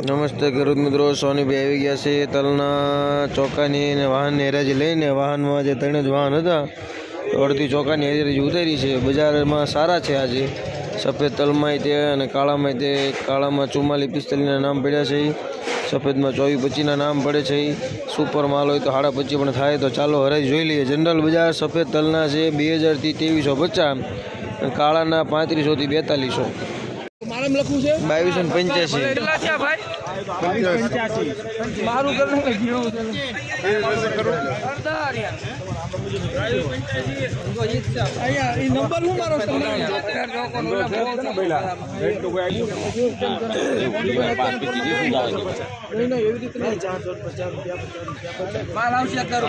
નમસ્તે ખેડૂત મિત્રો સોનીભાઈ આવી ગયા છે તલના ચોકાની અને વાહનની હરાજી લઈને વાહનમાં જે ત્રણ જ વાહન હતા અડધી ચોકાની હરાજી ઉતારી છે. બજારમાં સારા છે આજે. સફેદ તલમાંય તે અને કાળામાંય તે. કાળામાં ચુમ્માલીસ પિસ્તાલીસના નામ પડ્યા છે. સફેદમાં ચોવીસ પચીસના નામ પડે છે. સુપર માલ હોય તો સાડા પચીસ, પણ થાય તો ચાલો હરાજ જોઈ લઈએ. જનરલ બજાર સફેદ તલના છે, બે હજારથી ત્રેવીસો પચાસ અને કાળાના પાંત્રીસોથી બેતાલીસો. મારામાં લખું છે બાવીસ ને પંચ્યાસી કેટલા થયા ભાઈ મારું કરું ને જીરો નંબર હું મારો માલ આવશે કરો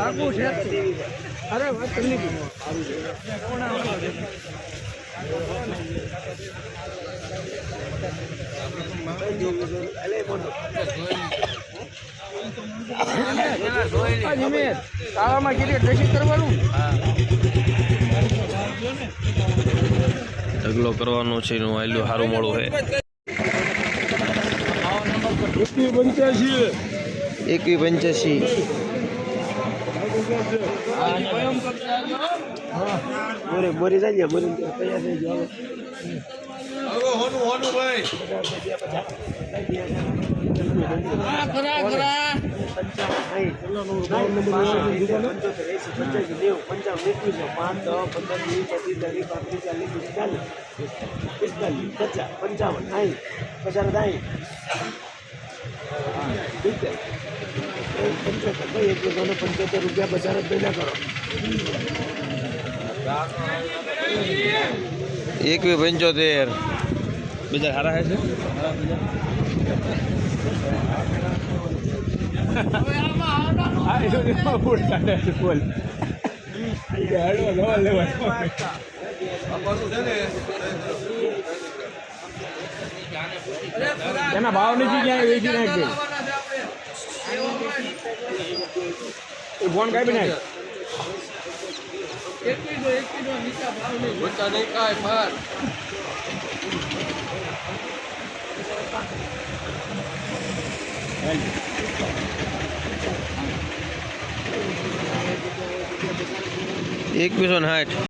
પાકું છે. અરે વાત કરી કાળામાં ગીરી ડ્રેસિંગ કરવાનું. ઢગલો કરવાનો છે એનું આયલું સારું મોડું છે. એકવી પંચ્યાસી. બોરી બોરી જાય બોરી તૈયાર થઈ ગયો ખરા ખરા પંચાવન આઈ પચાસ પંચોતેર પંચોતેર. રૂપિયા બજાર જ પેલા કરો એકવી પંચોતેર બીજા સારા છે? એના ભાવ નથી ક્યાંય વેચી નાખજે. એ ફોન કાપી નાખ. એકવીસો ને સાઠ.